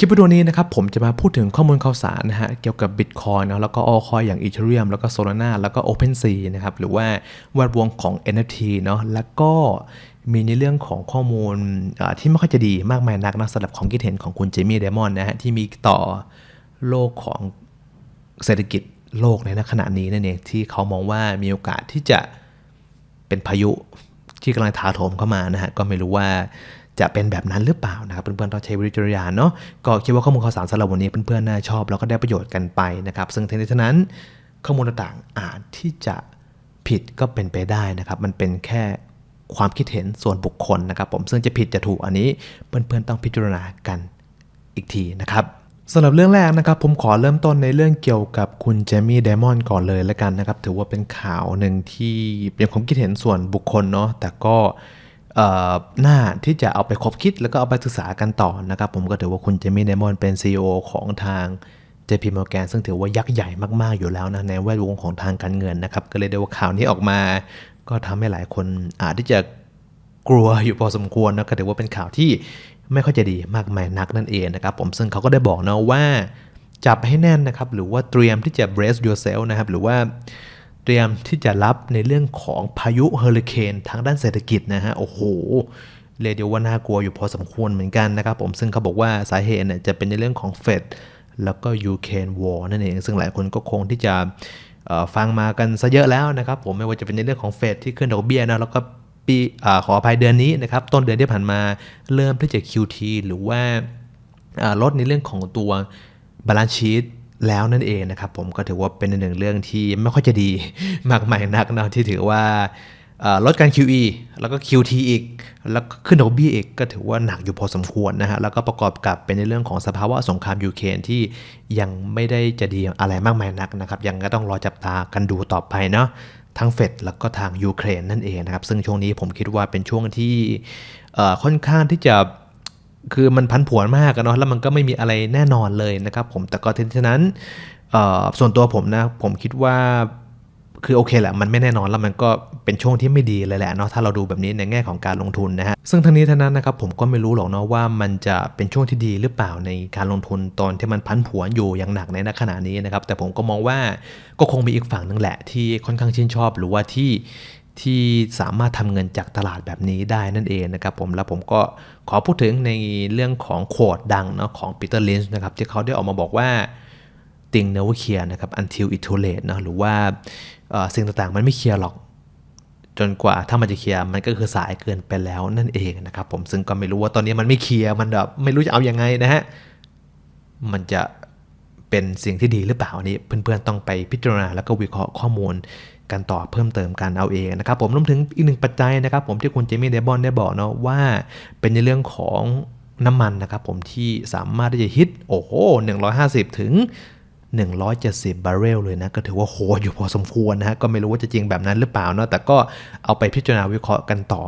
คลิปวิดีโอนี้นะครับผมจะมาพูดถึงข้อมูลข่าวสารนะฮะเกี่ยวกับ Bitcoin นะแล้วก็ altcoin อย่าง Ethereum แล้วก็ Solana แล้วก็ OpenSea นะครับหรือว่าแวดวงของ NFT เนาะแล้วก็มีในเรื่องของข้อมูลที่ไม่ค่อยจะดีมากมายนักนะสำหรับความคิดเห็นของคุณเจมี่เดมอนนะฮะที่มีต่อโลกของเศรษฐกิจโลกในขณะนี้นั่นเองที่เขามองว่ามีโอกาสที่จะเป็นพายุที่กำลังถาโถมเข้ามานะฮะก็ไม่รู้ว่า จะเป็นแบบนั้นหรือเปล่านะครับเพื่อนๆต้องใช้วิจารณญาณเนาะก็คิดว่าข้อมูลข่าวสารสำหรับวันนี้เพื่อนๆน่าชอบ แล้วก็ได้ประโยชน์กันไปนะครับ ซึ่งทั้งนี้ทั้งนั้นข้อมูลต่างๆอาจที่จะผิดก็เป็นไปได้นะครับ มันเป็นแค่ความคิดเห็นส่วนบุคคลนะครับ ผมซึ่งจะผิดจะถูกอันนี้เพื่อนๆต้องพิจารณากันอีกทีนะครับสำหรับเรื่องแรกนะครับผมขอเริ่มต้นในเรื่องเกี่ยวกับคุณเจมี่ไดมอนก่อนเลยแล้วกันนะครับ ถือว่าเป็นข่าวหนึ่งที่เป็นความคิดเห็นส่วนบุคคลเนาะแต่ก็ เอ่อน่าที่จะเอาไปคบคิดแล้วก็เอาไปศึกษากันต่อนะครับ ผมก็ถือว่าคุณเจมี่ไดมอนเป็น CEO ของทาง JP Morgan ซึ่งถือว่ายักษ์ใหญ่มาก ๆ อยู่แล้วนะ ในแวดวงของทางการเงินนะครับ ก็เลยได้ว่าข่าวนี้ออกมา ก็ทำให้หลายคนอาจที่จะกลัวอยู่พอสมควรนะก็ถือว่าเป็นข่าวที่ไม่ค่อยจะดีมากมายนักนั่นเองนะครับผมซึ่งเขาก็ได้บอกนะว่าจับให้แน่นนะครับ หรือว่าเตรียมที่จะ brace yourself นะครับ หรือว่า เตรียมที่จะรับในเรื่องของพายุเฮอริเคนทางด้านเศรษฐกิจนะฮะ โอ้โหเรียกได้ว่าน่ากลัวอยู่พอสมควรเหมือนกันนะครับผมซึ่งเขาบอกว่าสาเหตุเนี่ยจะเป็นในเรื่องของเฟดแล้วก็ยูเครนวอร์นั่นเอง ซึ่งหลายคนก็คงที่จะฟังมากันซะเยอะแล้วนะครับผมไม่ว่าจะเป็นในเรื่องของเฟดที่ขึ้นดอกเบี้ยนะแล้วก็ปีอขออภัยเดือนนี้นะครับต้นเดือนที่ผ่านมาเริ่มที่จะ QT หรือว่าอ่าลดในเรื่องของตัวบาลานซ์ชีต แล้วนั่นเองนะครับผมก็ถือว่าเป็นหนึ่งเรื่องที่ไม่ค่อยจะดีมากมายนักนะที่ถือว่าลดการ QE แล้วก็ QT อีก แล้วก็ขึ้นดอกเบี้ยอีกก็ถือว่าหนักอยู่พอสมควรนะฮะ แล้วก็ประกอบกับเป็นในเรื่องของสภาวะสงครามยูเครนที่ยังไม่ได้จะดีอะไรมากมายนักนะครับ ยังก็ต้องรอจับตากันดูต่อไปเนาะทั้งเฟดแล้วก็ทางยูเครนนั่นเองนะครับ ซึ่งช่วงนี้ผมคิดว่าเป็นช่วงที่ค่อนข้างที่จะ คือมันพันผวนมากเนาะแล้วมันก็ไม่มีอะไรแน่นอนเลยนะครับผมแต่ก็ทีนั้นส่วนตัวผมนะผมคิดว่าคือโอเคแหละมันไม่แน่นอนแล้วมันก็เป็นช่วงที่ไม่ดีเลยแหละเนาะถ้าเราดูแบบนี้ในแง่ของการลงทุนนะฮะซึ่งทั้งนี้ทั้งนั้นนะครับผมก็ไม่รู้หรอกเนาะว่ามันจะเป็นช่วงที่ดีหรือเปล่าในการลงทุนตอนที่มันพันผวนอยู่อย่างหนักในณขณะนี้นะครับแต่ผมก็มองว่าก็คงมีอีกฝั่งหนึงแหละที่ค่อนข้างชื่นชอบ หรือว่าที่ ที่สามารถทำเงินจากตลาดแบบนี้ได้นั่นเองนะครับผมแล้วผมก็ขอพูดถึงในเรื่องของโคดดังเนาะของปีเตอร์ลินช์นะครับที่เขาได้ออกมาบอกว่าติงเนวเคลียนะครับ until it too late นะหรือว่าสิ่งต่างๆมันไม่เคลียร์หรอก จนกว่าถ้ามันจะเคลียร์มันก็คือสายเกินไปแล้วนั่นเองนะครับผมซึ่งก็ไม่รู้ว่าตอนนี้มันไม่เคลียร์มันแบบไม่รู้จะเอาอยัางไงนะฮะมันจะเป็นสิ่งที่ดีหรือเปล่าอันนี้เพื่อนๆต้องไปพิจารณาแล้วก็วิเคราะห์ข้อมูล กันต่อเพิ่มเติมกันเอาเองนะครับผมรวมถึงอีกหนึ่งปัจจัยนะครับ ผมที่คุณเจมี่เดบอนได้บอกเนาะว่าเป็นในเรื่องของน้ำมันนะครับผมที่สามารถที่จะฮิตโอ้โห150 ถึง 170 บาร์เรลเลยนะ ก็ถือว่าโหดอยู่พอสมควรนะฮะก็ไม่รู้ว่าจะจริงแบบนั้นหรือเปล่าเนาะแต่ก็เอาไปพิจารณาวิเคราะห์กันต่อ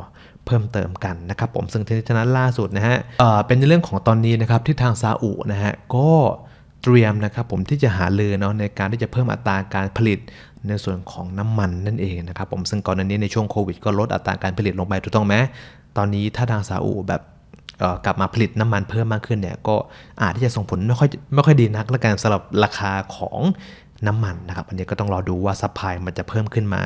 เพิ่มเติมกันนะครับผมซึ่งที่ฉะนั้นล่าสุดนะฮะเเป็นในเรื่องของตอนนี้นะครับที่ทางซาอุนะฮะก็เตรียมนะครับผมที่จะหาเลือเนาะในการที่จะเพิ่มอัตราการผลิต ในส่วนของน้ำมันนั่นเองนะครับผมซึ่งก่อนหน้านี้ในช่วงโควิด ก็ลดอัตราการผลิตลงไปถูกต้องไหมตอนนี้ถ้าทางซาอุแบบกลับมาผลิตน้ำมันเพิ่มมากขึ้นเนี่ยก็อาจที่จะส่งผลไม่ค่อยไม่ค่อยดีนักและกันสำหรับราคาของน้ำมันนะครับอันนี้ก็ต้องรอดูว่าซัพพลายมันจะเพิ่มขึ้นมา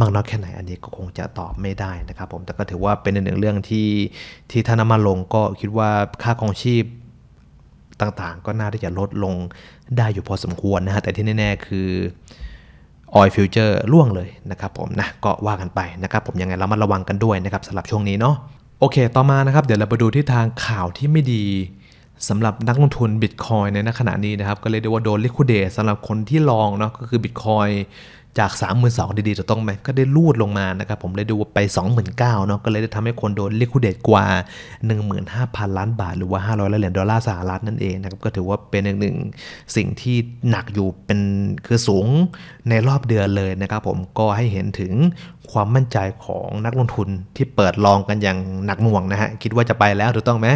มากน้อยแค่ไหนอันนี้ก็คงจะตอบไม่ได้นะครับผมแต่ก็ถือว่าเป็นหนึ่งเรื่องที่ที่ถ้าน้ำมันลงก็คิดว่าค่าครองชีพต่างๆ ก็น่าที่จะลดลงได้อยู่พอสมควรนะฮะแต่ที่แน่ๆคือ ออยฟิวเจอร์ล่วงเลยนะครับผมนะก็ว่ากันไปนะครับผมยังไงเรามาระวังกันด้วยนะครับสำหรับช่วงนี้เนาะโอเค ต่อมานะครับ เดี๋ยวเราไปดูที่ทางข่าวที่ไม่ดี สำหรับนักลงทุนบิตคอยในขณะนี้นะครับ ก็เลยเรียกว่าโดนลิค i เด e สำหรับคนที่ลองเนาะก็คือบิตคอยจาก 32,000ดีๆจะต้องไหมก็ได้ลูดลงมานะครับ ผมเลยดูว่าไป 29,000เนาะก็เลยได้ทำให้คนโดนลิค i เด e กว่า 15,000 ล้านบาท หรือว่า 500ล้านเหรียญดอลลาร์สหรัฐนั่นเองนะครับ ก็ถือว่าเป็นอีกหนึ่งสิ่งที่หนักอยู่เป็นคือสูงในรอบเดือนเลยนะครับ ผมก็ให้เห็นถึงความมั่นใจของนักลงทุนที่เปิดลองกันอย่างหนักหน่วงนะฮะคิดว่าจะไปแล้วถูกต้องไหม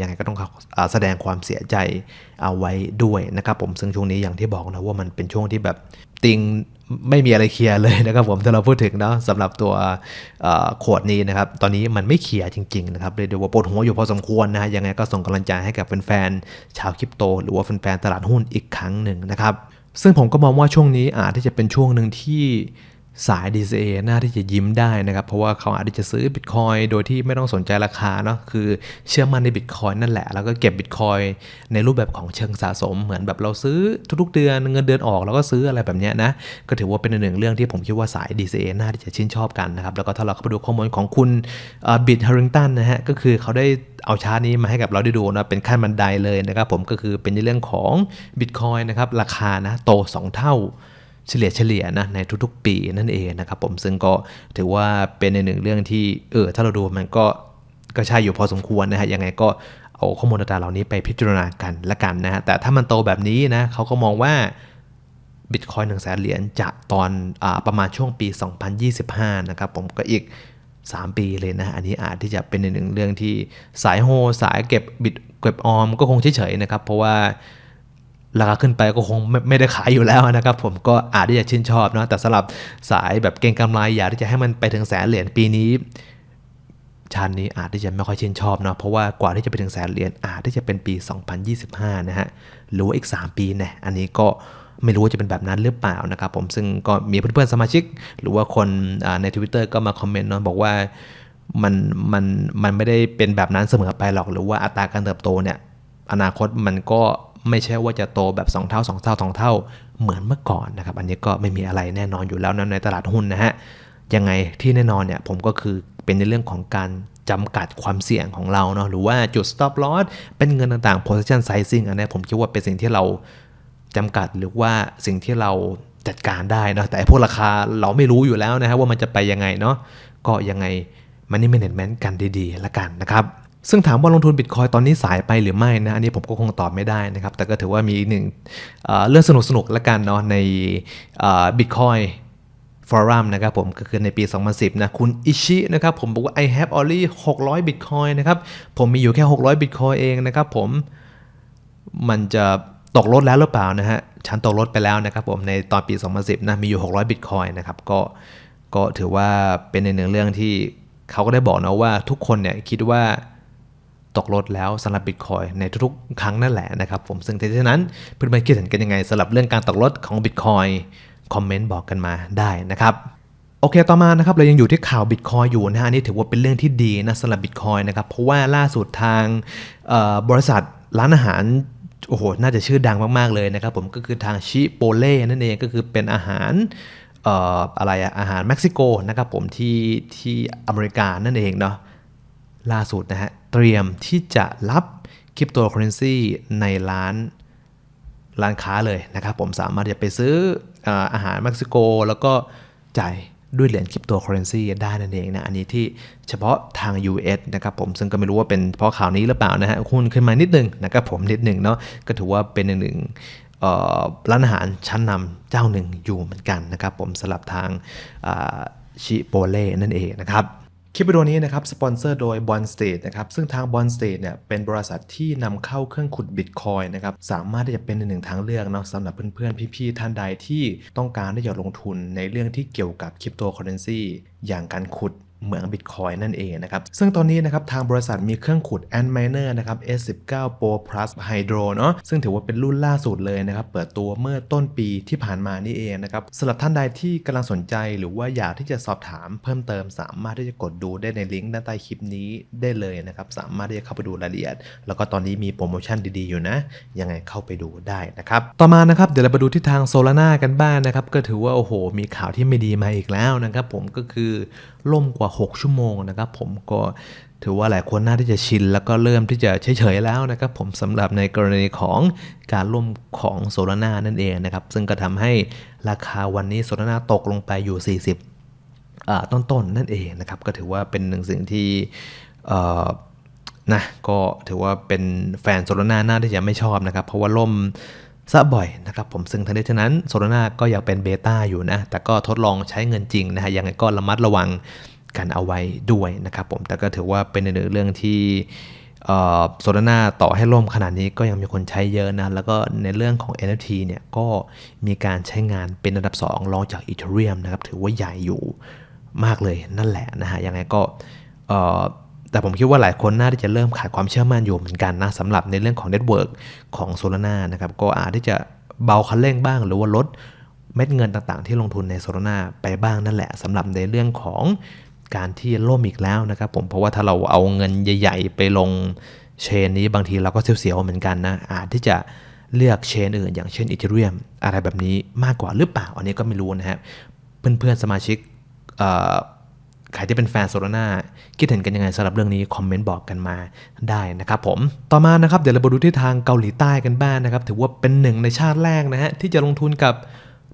ยังไงก็ต้องแสดงความเสียใจเอาไว้ด้วยนะครับผมซึ่งช่วงนี้อย่างที่บอกนะว่ามันเป็นช่วงที่แบบติงไม่มีอะไรเคลียร์เลยนะครับผมถ้าเราพูดถึงเนาะสำหรับตัวขวดนี้นะครับ ตอนนี้มันไม่เคลียร์จริงๆนะครับเรียกได้ว่าปวดหัวอยู่พอสมควรนะฮะยังไงก็ส่งกำลังใจให้กับแฟนๆชาวคริปโต หรือว่าแฟนๆตลาดหุ้นอีกครั้งหนึ่งนะครับ ซึ่งผมก็มองว่าช่วงนี้อาจที่จะเป็นช่วงหนึ่งที่ สาย DCA น่าที่จะยิ้มได้นะครับ เพราะว่าเขาอาจจะซื้อบิตคอยโดยที่ไม่ต้องสนใจราคาเนาะคือเชื่อมั่นในบิตคอยนั่นแหละ แล้วก็เก็บบิตคอยในรูปแบบของเชิงสะสม เหมือนแบบเราซื้อทุกๆเดือนเงินเดือนออก แล้วก็ซื้ออะไรแบบนี้นะ ก็ถือว่าเป็นหนึ่งเรื่องที่ผมคิดว่าสาย DCA น่าที่จะชื่นชอบกันนะครับ แล้วก็ถ้าเราเข้าไปดูข้อมูลของคุณบิตฮาริงตันนะฮะก็คือเขาได้เอาชาร์ตนี้มาให้กับเราได้ดูนะเป็นขั้นบันไดเลยนะครับผมก็คือเป็นในเรื่องของบิตคอยนะครับราคานะโต 2 เท่า เฉลี่ยเฉลี่ยนะในทุกๆ ปีนั่นเองนะครับผมซึ่งก็ถือว่าเป็นในหนึ่งเรื่องที่เออถ้าเราดูมันก็ก็ใช่อยู่พอสมควรนะฮะยังไงก็เอาข้อมูลต่างๆเหล่านี้ไปพิจารณากันละกันนะฮะแต่ถ้ามันโตแบบนี้นะเขาก็มองว่าบิตคอยหนึ่งแสนเหรียญจากตอนอาประมาณช่วงปี 2025 นะครับผมก็อีก 3 ปีเลยนะ อันนี้อาจที่จะเป็นในหนึ่งเรื่องที่สายโฮสายเก็บบิตเก็บออมก็คงเฉยๆนะครับ เพราะว่า ราคาขึ้นไปก็คงไม่ไมได้ขายอยู่แล้วนะครับผมก็อาจที่จะชื่นชอบเนาะแต่สำหรับสายแบบเก่งกำไรอยากที่จะให้มันไปถึงแสนเหรียญปีนี้ชันนี้อาจที่จะไม่ค่อยชื่นชอบเนาะเพราะว่ากว่าที่จะไปถึงแสนเหรียญอาจที่จะเป็นปี 2025 นะฮะหรือว่าอีก 3 ปีเนี่ยอันนี้ก็ไม่รู้ว่าจะเป็นแบบนั้นหรือเปล่านะครับผมซึ่งก็มีเพื่อนๆสมาชิก หรือว่าคนใน Twitter ก็มาคอมเมนต์เนาะบอกว่ามันมันมันไม่ได้เป็นแบบนั้นเสมอไปหรอก หรือว่าอัตราการเติบโตเนี่ยอนาคตมันก็ ไม่ใช่ว่าจะโตแบบ2เท่า2เท่า2เท่าเหมือนเมื่อก่อนนะครับอันนี้ก็ไม่มีอะไรแน่นอนอยู่แล้วนะในตลาดหุ้นนะฮะยังไงที่แน่นอนเนี่ยผมก็คือเป็นในเรื่องของการจำกัดความเสี่ยงของเราเนาะหรือว่าจุด stop loss เป็นเงินต่างๆ position sizing อันนี้ผมคิดว่าเป็นสิ่งที่เราจำกัดหรือว่าสิ่งที่เราจัดการได้นะแต่พวกราคาเราไม่รู้อยู่แล้วนะฮะว่ามันจะไปยังไงเนาะก็ยังไงมันนี่ management กันดีๆละกันนะครับ ซึ่งถามว่าลงทุนบิตคอยตอนนี้สายไปหรือไม่นะ อันนี้ผมก็คงตอบไม่ได้นะครับ แต่ก็ถือว่ามีหนึ่งเเรื่องสนุกๆละกันเนาะในบิตคอยฟอรัมนะครับผมก็คือในปี 2010 นะคุณอิชินะครับผมบอกว่า I have only 600 Bitcoin นะครับผมมีอยู่แค่ 600 Bitcoin เองนะครับผมมันจะตกลดแล้วหรือเปล่านะฮะฉันตกลดไปแล้วนะครับผมในตอนปี 2010 นะมีอยู่ 600 Bitcoin นะครับก็ก็ถือว่าเป็นในหนึ่งเรื่องที่เขาก็ได้บอกนะว่าทุกคนเนี่ยคิดว่า ตกลดแล้วสำหรับบิตคอยในทุกๆ ครั้งนั่นแหละนะครับผมซึ่งทีนั้นเพื่อนๆคิดเห็นกันยังไงสำหรับเรื่องการตกลดของบิตคอยคอมเมนต์บอกกันมาได้นะครับโอเค ต่อมานะครับ เรายังอยู่ที่ข่าวบิตคอยอยู่นะฮะอันนี่ถือว่าเป็นเรื่องที่ดีนะสำหรับบิตคอยนะครับ เพราะว่าล่าสุดทางบริษัทร้านอาหาร โอ้โห น่าจะชื่อดังมาก ๆ เลยนะครับผมก็คือทางชิโปเล่นั่นเองก็คือเป็นอาหารอออะไรอะอาหารเม็กซิโกนะครับผมที่ที่อเมริกานั่นเองเนาะ ล่าสุดนะฮะ เตรียมที่จะรับคริปโตเคอเรนซีในร้านร้านค้าเลยนะครับ ผมสามารถจะไปซื้อออาหารเม็กซิโก แล้วก็จ่ายด้วยเหรียญคริปโตเคอเรนซีได้นั่นเองนะ อันนี้ที่เฉพาะทาง US นะครับผมซึ่งก็ไม่รู้ว่าเป็นเพราะข่าวนี้หรือเปล่านะฮะคุณขึ้นมานิดนึงนะครับผมนิดนึงเนาะก็ถือว่าเป็นหนึ่งเอ่อร้านอาหารชั้นนำเจ้าหนึ่งอยู่เหมือนกันนะครับผมสำหรับทางชิโปเล่นั่นเองนะครับ คลิปวิดีโอนี้นะครับสปอนเซอร์โดย b o n s t a t e นะครับซึ่งทาง b o n s t a t e เนี่ยเป็นบริษัทที่นำเข้าเครื่องขุดบิตคอยนะครับสามารถที่จะเป็นหนึ่งทางเลือกเนาะสำหรับเพื่อนๆ พี่ๆ ท่านใดที่ต้องการที่จะลงทุนในเรื่องที่เกี่ยวกับคริปโตเคอเรนซีอย่างการขุด เหมืองบิตคอยนั่นเองนะครับ ซึ่งตอนนี้นะครับทางบริษัทมีเครื่องขุด Ant Miner นะครับ S19 Pro Plus Hydro เนาะซึ่งถือว่าเป็นรุ่นล่าสุดเลยนะครับเปิดตัวเมื่อต้นปีที่ผ่านมานี่เองนะครับสำหรับท่านใดที่กำลังสนใจหรือว่าอยากที่จะสอบถามเพิ่มเติม สามารถที่จะกดดูได้ในลิงก์ด้านใต้คลิปนี้ได้เลยนะครับสามารถที่จะเข้าไปดูรายละเอียด แล้วก็ตอนนี้มีโปรโมชั่นดีๆอยู่นะ ยังไงเข้าไปดูได้นะครับต่อมานะครับเดี๋ยวเราไปดูที่ทางโซลาร่ากันบ้างนะครับก็ถือว่าโอ้โห มีข่าวที่ไม่ดีมาอีกแล้วนะครับผมก็คือ ล่มกว่า 6 ชั่วโมงนะครับ ผมก็ถือว่าหลายคนน่าที่จะชิน แล้วก็เริ่มที่จะเฉยๆแล้วนะครับ ผมสำหรับในกรณีของการล่มของโซลาร่านั่นเองนะครับ ซึ่งก็ทำให้ราคาวันนี้โซลาร่าตกลงไปอยู่ 40อ่าต้นๆนนั่นเองนะครับ ก็ถือว่าเป็นหนึ่งสิ่งที่นะก็ถือว่าเป็นแฟนโซลาร่าน่าที่จะไม่ชอบนะครับ เพราะว่าล่ม ซะบ่อยนะครับผมซึ่งทั้งนี้ทั้งนั้นโซลาร่าก็ยังเป็นเบต้าอยู่นะ แต่ก็ทดลองใช้เงินจริงนะฮะยังไงก็ระมัดระวังกันเอาไว้ด้วยนะครับผมแต่ก็ถือว่าเป็นในเรื่องที่โซลาร่าต่อให้ล่มขนาดนี้ก็ยังมีคนใช้เยอะนะ แล้วก็ในเรื่องของ NFT เนี่ยก็มีการใช้งานเป็นอันดับ 2 รองจาก Ethereum นะครับ ถือว่าใหญ่อยู่มากเลยนั่นแหละนะฮะยังไงก็ แต่ผมคิดว่าหลายคนน่าที่จะเริ่มขาดความเชื่อมั่นอยู่เหมือนกันนะสำหรับในเรื่องของเน็ตเวิร์กของโซลาร่านะครับก็อาจที่จะเบาคันเร่งบ้าง หรือว่าลดเม็ดเงินต่างๆ ที่ลงทุนในโซลาร่าไปบ้างนั่นแหละสำหรับในเรื่องของการที่ล่มอีกแล้วนะครับผมเพราะว่าถ้าเราเอาเงินใหญ่ ๆ ไปลงเชนนี้บางทีเราก็เสียวๆเหมือนกันนะอาจที่จะเลือกเชนอื่น อย่างเช่นอีเทเรียมอะไรแบบนี้มากกว่าหรือเปล่า อันนี้ก็ไม่รู้นะครับเพื่อนๆสมาชิก ใครที่เป็นแฟนโซลาร่าคิดเห็นกันยังไงสำหรับเรื่องนี้ คอมเมนต์บอกกันมาได้นะครับผม ต่อมานะครับ เดี๋ยวเราไปดูที่ทางเกาหลีใต้กันบ้างนะครับ ถือว่าเป็นหนึ่งในชาติแรกนะฮะ ที่จะลงทุนกับ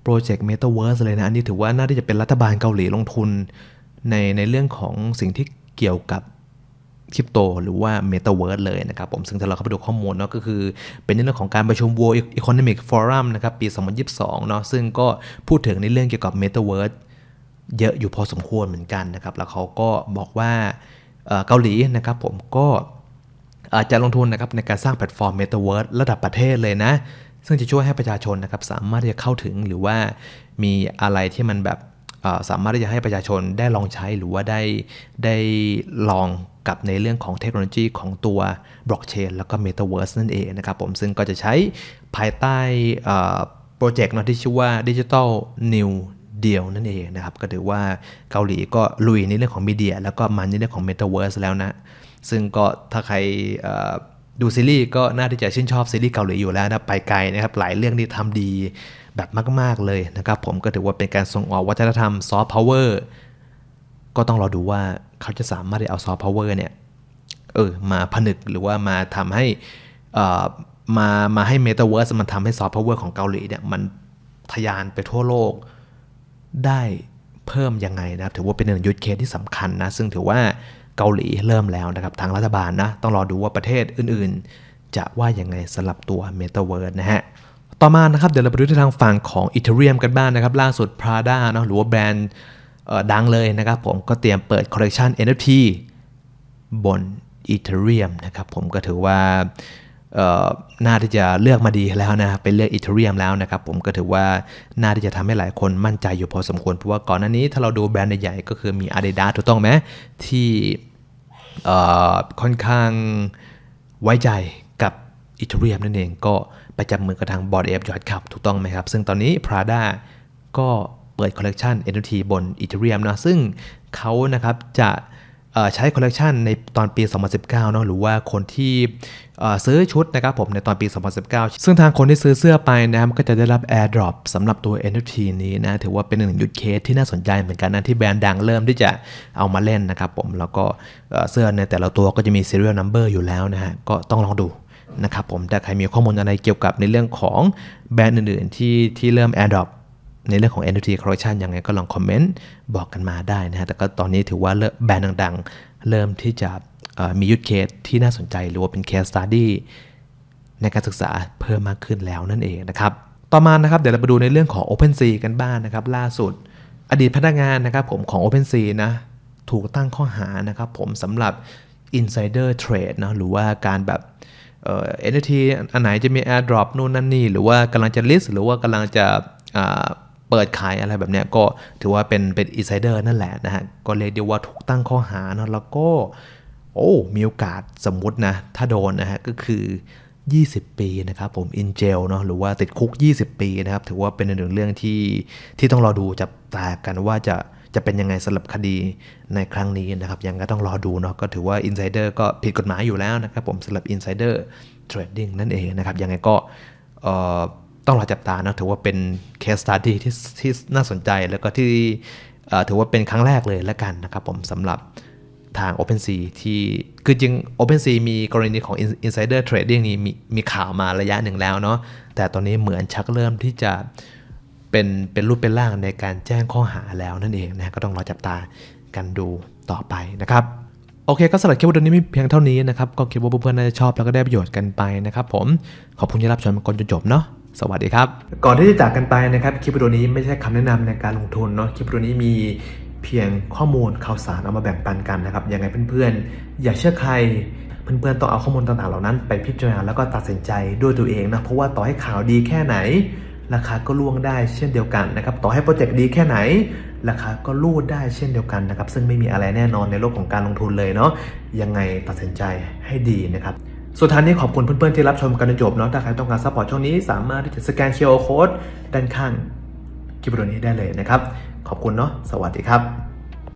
โปรเจกต์ Metaverse เลยนะ อันนี้ถือว่าน่าที่จะเป็นรัฐบาลเกาหลีลงทุน ในในเรื่องของสิ่งที่เกี่ยวกับคริปโตหรือว่า Metaverse เลยนะครับผมซึ่งถ้าเราเข้าไปดูข้อมูลเนาะก็คือเป็นเรื่องของการประชุม World Economic Forum นะครับปี 2022 เนาะซึ่งก็พูดถึงในเรื่องเกี่ยวกับ Metaverse เเยอะอยู่พอสมควรเหมือนกันนะครับแล้วเขาก็บอกว่าเกาหลีนะครับผมก็จะลงทุนนะครับในการสร้างแพลตฟอร์ม Metaverse ระดับประเทศเลยนะ ซึ่งจะช่วยให้ประชาชนนะครับสามารถที่จะเข้าถึงหรือว่ามีอะไรที่มันแบบสามารถที่จะให้ประชาชนได้ลองใช้หรือว่าได้ได้ลองกับในเรื่องของเทคโนโลยีของตัวบล็อกเชนแล้วก็ Metaverse นั่นเองนะครับผมซึ่งก็จะใช้ภายใต้โปรเจกต์นะที่ชื่อว่า Digital New เดียวนั่นเองนะครับ ก็ถือว่าเกาหลีก็ลุยในเรื่องของมีเดีย แล้วก็มันในเรื่องของ Metaverse แล้วนะ ซึ่งก็ถ้าใครดูซีรีส์ก็น่าที่จะชื่นชอบซีรีส์เกาหลีอยู่แล้วนะ ไปไกลนะครับ หลายเรื่องที่ทำดีแบบมาก ๆ เลยนะครับ ผมก็ถือว่าเป็นการส่งออกวัฒนธรรมซอฟต์พาวเวอร์ก็ต้องรอดูว่าเขาจะสามารถที่เอาซอฟต์พาวเวอร์เนี่ยเออมาผนึกหรือว่ามาทำให้อ่อมามาให้ Metaverse มันทำให้ซอฟต์พาวเวอร์ของเกาหลีเนี่ยมันทะยานไปทั่วโลก ได้เพิ่มยังไงนะครับถือว่าเป็นหนึ่งยูทธเคสที่สำคัญนะซึ่งถือว่าเกาหลีเริ่มแล้วนะครับทางรัฐบาลนะต้องรอดูว่าประเทศอื่นๆ จะว่ายังไงสำหรับตัว Metaverse นะฮะต่อมานะครับเดี๋ยวเราไปดูที่ทางฝั่งของ Ethereum กันบ้างนะครับล่าสุด Prada เนาะหรือว่าแบรนด์ดังเลยนะครับผมก็เตรียมเปิดคอลเล t ชัน NFT บน Ethereum นะครับผมก็ถือว่า น่าที่จะเลือกมาดีแล้วนะครับเป็นเลือก Ethereum แล้วนะครับผมก็ถือว่าน่าที่จะทำให้หลายคนมั่นใจอยู่พอสมควร เพราะว่าก่อนหน้านี้ถ้าเราดูแบรนด์ใหญ่ๆก็คือมี Adidas ถูกต้องไหมที่ค่อนข้างไว้ใจกับ Ethereum นั่นเอง ก็ไปจับมือกับทาง Board Ape Yacht Club ถูกต้องไหมครับ ซึ่งตอนนี้ Prada ก็เปิดคอลเล t ชัน NFT บน Ethereum นะซึ่งเขานะครับจะใช้คอลเล t ชันในตอนปี 2019เนาะหรือว่าคนที่ ซื้อชุดนะครับผมในตอนปี 2019 ซึ่งทางคนที่ซื้อเสื้อไปนะครับก็จะได้รับ Airdrop สำหรับตัว NFT นี้นะถือว่าเป็นหนึ่งยูดเคสที่น่าสนใจเหมือนกันนะที่แบรนด์ดังเริ่มที่จะเอามาเล่นนะครับผมแล้วก็เสื้อในแต่ละตัวก็จะมี serial number อยู่แล้วนะฮะก็ต้องลองดูนะครับผมแต่ใครมีข้อมูลอะไรเกี่ยวกับในเรื่องของแบรนด์อื่นๆ ที่ที่เริ่ม AirDrop ในเรื่องของ NFT collection ยังไงก็ลองคอมเมนต์บอกกันมาได้นะฮะแต่ก็ตอนนี้ถือว่าเริ่มแบรนด์ดังๆ เริ่มที่จะ มียูทเคสที่น่าสนใจหรือว่าเป็น case study ในการศึกษาเพิ่มมากขึ้นแล้วนั่นเองนะครับ ต่อมานะครับเดี๋ยวเราไปดูในเรื่องของ OpenSea กันบ้างนะครับ ล่าสุด อดีตพนักงานนะครับผมของ OpenSea นะถูกตั้งข้อหานะครับผมสำหรับ insider trade นะหรือว่าการแบบเอ่อ NFT อันไหนจะมี airdrop นู่นนั่นนี่ หรือว่ากำลังจะ list หรือว่ากำลังจะเปิดขายอะไรแบบเนี้ยก็ถือว่าเป็นเป็น insider นั่นแหละนะฮะก็เรียกได้ว่าถูกตั้งข้อหานะแล้วก็ โอ้มีโอกาสสมมุตินะ ถ้าโดนนะฮะก็คือ 20 ปีนะครับผม in jail เนาะหรือว่าติดคุก 20 ปีนะครับ ถือว่าเป็นหนึ่งเรื่องที่ที่ต้องรอดูจับตากันว่าจะจะเป็นยังไงสำหรับคดีในครั้งนี้นะครับ ยังก็ต้องรอดูเนาะก็ถือว่า insider ก็ผิดกฎหมายอยู่แล้วนะครับผมสำหรับ insider trading นั่นเองนะครับ ยังไงก็เอ่อต้องรอจับตานะถือว่าเป็น case study ที่ที่น่าสนใจแล้วก็ที่เอ่อถือว่าเป็นครั้งแรกเลยแล้วกันนะครับผมสำหรับ ทาง OpenSea ที่คือจริง OpenSea มีกรณีของ Insider Trading นี้มีมีข่าวมาระยะหนึ่งแล้วเนาะแต่ตอนนี้เหมือนชักเริ่มที่จะเป็นเป็นรูปเป็นร่างในการแจ้งข้อหาแล้วนั่นเองนะก็ต้องรอจับตากันดูต่อไปนะครับโอเคก็สำหรับคลิปวิดีโอนี้มีเพียงเท่านี้นะครับก็คิดว่าเพื่อนๆน่าจะชอบแล้วก็ได้ประโยชน์กันไปนะครับผมขอบคุณที่รับชมกันจนจบเนาะสวัสดีครับ ก่อนที่จะจากกันไปนะครับคลิปวิดีโอนี้ไม่ใช่คำแนะนำในการลงทุนเนาะคลิปวิดีโอนี้มี เพียงข้อมูลข่าวสารเอามาแบ่งปันกันนะครับยังไงเพื่อนๆ อย่าเชื่อใครเพื่อนๆต้องเอาข้อมูลต่างๆเหล่านั้น ไปพิจารณาแล้วก็ตัดสินใจด้วยตัวเองนะเพราะว่าต่อให้ข่าวดีแค่ไหน ราคาก็ล่วงได้เช่นเดียวกันนะครับต่อให้โปรเจกต์ดีแค่ไหน ราคาก็ลูดได้เช่นเดียวกันนะครับซึ่งไม่มีอะไรแน่นอนในโลกของการลงทุนเลยเนาะยังไงตัดสินใจให้ดีนะครับสุดท้ายนี้ขอบคุณเพื่อนๆที่รับชมกันจนจบเนาะถ้าใครต้องการซัพพอร์ตช่องนี้สามารถที่จะสแกน QR Code ด้านข้างคลิปวิดีโอนี้ได้เลยนะครับ ขอบคุณเนาะสวัสดีครับ